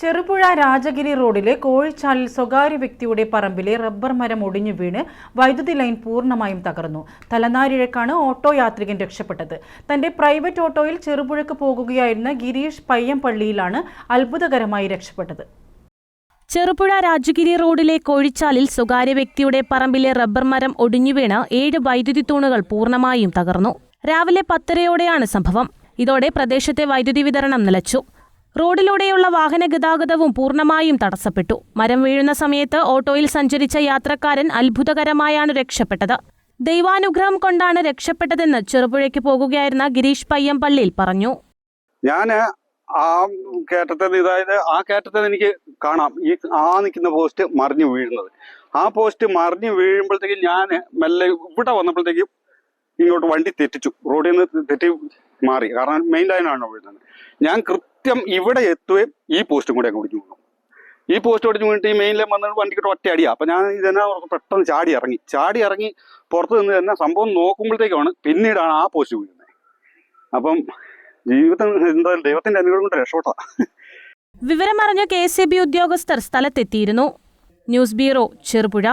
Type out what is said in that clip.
ചെറുപുഴ രാജഗിരി റോഡിലെ കോഴിച്ചാലിൽ സ്വകാര്യ വ്യക്തിയുടെ പറമ്പിലെ റബ്ബർ മരം ഒടിഞ്ഞു വീണ് വൈദ്യുതി ലൈൻ പൂർണമായും തകർന്നു. തലനാരിഴക്കാണ് ഓട്ടോ യാത്രികൻ രക്ഷപ്പെട്ടത്. തന്റെ പ്രൈവറ്റ് ഓട്ടോയിൽ ചെറുപുഴക്ക് പോകുകയായിരുന്ന ഗിരീഷ് പയ്യമ്പള്ളിയിലാണ് അത്ഭുതകരമായി രക്ഷപ്പെട്ടത്. ചെറുപുഴ രാജഗിരി റോഡിലെ കോഴിച്ചാലിൽ സ്വകാര്യ വ്യക്തിയുടെ പറമ്പിലെ റബ്ബർ മരം ഒടിഞ്ഞു വീണ് ഏഴ് വൈദ്യുതി തൂണുകൾ പൂർണമായും തകർന്നു. രാവിലെ പത്തരയോടെയാണ് സംഭവം. ഇതോടെ പ്രദേശത്തെ വൈദ്യുതി വിതരണം നിലച്ചു. റോഡിലൂടെയുള്ള വാഹന ഗതാഗതവും പൂർണമായും തടസ്സപ്പെട്ടു. മരം വീഴുന്ന സമയത്ത് ഓട്ടോയിൽ സഞ്ചരിച്ച യാത്രക്കാരൻ അത്ഭുതകരമായാണ് രക്ഷപ്പെട്ടത്. ദൈവാനുഗ്രഹം കൊണ്ടാണ് രക്ഷപ്പെട്ടതെന്ന് ചെറുപുഴയ്ക്ക് പോകുകയായിരുന്ന ഗിരീഷ് പയ്യമ്പള്ളിയിൽ പറഞ്ഞു. ഞാൻ ആ കയറ്റത്തിൽ ഇതായത് ആ കയറ്റത്തിൽ എനിക്ക് കാണാം. ഈ ആ നിൽക്കുന്ന പോസ്റ്റ് മറിഞ്ഞു വീഴുന്നത്. ആ പോസ്റ്റ് മറിഞ്ഞു വീഴുമ്പോഴത്തേക്കും ഞാൻ മെല്ലെ ഇവിടെ വന്നപ്പോഴത്തേക്കും ഇങ്ങോട്ട് വണ്ടി തെറ്റിച്ചു. റോഡിൽ നിന്ന് തെറ്റി മാറി. കാരണം മെയിൻ ലൈനാണ് വീഴുന്നത്. ഞാൻ കൃത്യം ഇവിടെ എത്തുകയും ഈ പോസ്റ്റും കൂടെ അങ്ങ് ഒടിഞ്ഞു വീണു ഈ പോസ്റ്റ് ഒടിഞ്ഞു വീണിട്ട് ഈ മെയിൻ ലൈൻ വന്നിട്ട് വണ്ടിക്കിട്ട് ഒറ്റ അടിയാ. അപ്പൊ ഞാൻ ഇതെന്നാ പെട്ടെന്ന് ചാടി ഇറങ്ങി. ചാടി ഇറങ്ങി പുറത്ത് നിന്ന് തന്നെ സംഭവം നോക്കുമ്പോഴത്തേക്കാണ് പിന്നീടാണ് ആ പോസ്റ്റ് വീഴുന്നത്. അപ്പം ജീവിതം എന്തായാലും ദൈവത്തിന്റെ അനുഗ്രഹം കൊണ്ട് രക്ഷപ്പെട്ടാ വിവരമറിഞ്ഞ കെ എസ് ഉദ്യോഗസ്ഥർ സ്ഥലത്തെത്തിയിരുന്നു. News bureau Cherupuzha.